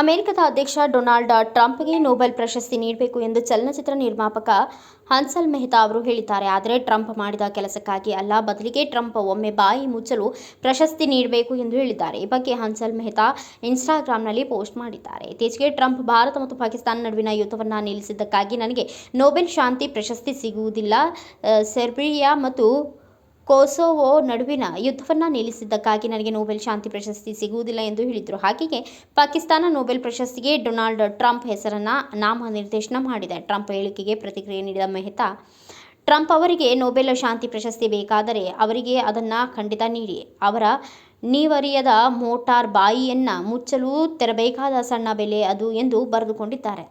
ಅಮೆರಿಕದ ಅಧ್ಯಕ್ಷ Donald ಟ್ರಂಪ್ಗೆ Nobel ಪ್ರಶಸ್ತಿ ನೀಡಬೇಕು ಎಂದು ಚಲನಚಿತ್ರ ನಿರ್ಮಾಪಕ ಹನ್ಸಲ್ ಮೆಹ್ತಾ ಅವರು ಹೇಳಿದ್ದಾರೆ. ಆದರೆ ಟ್ರಂಪ್ ಮಾಡಿದ ಕೆಲಸಕ್ಕಾಗಿ ಅಲ್ಲ, ಬದಲಿಗೆ ಟ್ರಂಪ್ ಒಮ್ಮೆ ಬಾಯಿ ಮುಚ್ಚಲು ಪ್ರಶಸ್ತಿ ನೀಡಬೇಕು ಎಂದು ಹೇಳಿದ್ದಾರೆ. ಈ ಬಗ್ಗೆ ಹನ್ಸಲ್ ಮೆಹ್ತಾ ಇನ್ಸ್ಟಾಗ್ರಾಂನಲ್ಲಿ ಪೋಸ್ಟ್ ಮಾಡಿದ್ದಾರೆ. ಇತ್ತೀಚೆಗೆ ಟ್ರಂಪ್ ಭಾರತ ಮತ್ತು ಪಾಕಿಸ್ತಾನ ನಡುವಿನ ಯುದ್ಧವನ್ನು ನಿಲ್ಲಿಸಿದ್ದಕ್ಕಾಗಿ ನನಗೆ ನೊಬೆಲ್ ಶಾಂತಿ ಪ್ರಶಸ್ತಿ ಸಿಗುವುದಿಲ್ಲ. ಸೆರ್ಬಿಯಾ ಮತ್ತು ಕೊಸೊವೊ ನಡುವಿನ ಯುದ್ಧವನ್ನು ನಿಲ್ಲಿಸಿದ್ದಕ್ಕಾಗಿ ನನಗೆ ನೊಬೆಲ್ ಶಾಂತಿ ಪ್ರಶಸ್ತಿ ಸಿಗುವುದಿಲ್ಲ ಎಂದು ಹೇಳಿದರು. ಹಾಗೆಯೇ ಪಾಕಿಸ್ತಾನ ನೋಬೆಲ್ ಪ್ರಶಸ್ತಿಗೆ ಡೊನಾಲ್ಡ್ ಟ್ರಂಪ್ ಹೆಸರನ್ನು ನಾಮನಿರ್ದೇಶನ ಮಾಡಿದೆ. ಟ್ರಂಪ್ ಹೇಳಿಕೆಗೆ ಪ್ರತಿಕ್ರಿಯೆ ನೀಡಿದ ಮೆಹ್ತಾ, ಟ್ರಂಪ್ ಅವರಿಗೆ ನೋಬೆಲ್ ಶಾಂತಿ ಪ್ರಶಸ್ತಿ ಬೇಕಾದರೆ ಅವರಿಗೆ ಅದನ್ನು ಖಂಡಿತ ನೀಡಿ. ಅವರ ನೀವರಿಯದ ಮೋಟಾರ್ ಬಾಯಿಯನ್ನು ಮುಚ್ಚಲು ತೆರಬೇಕಾದ ಸಣ್ಣ ಬೆಲೆ ಅದು ಎಂದು ಬರೆದುಕೊಂಡಿದ್ದಾರೆ.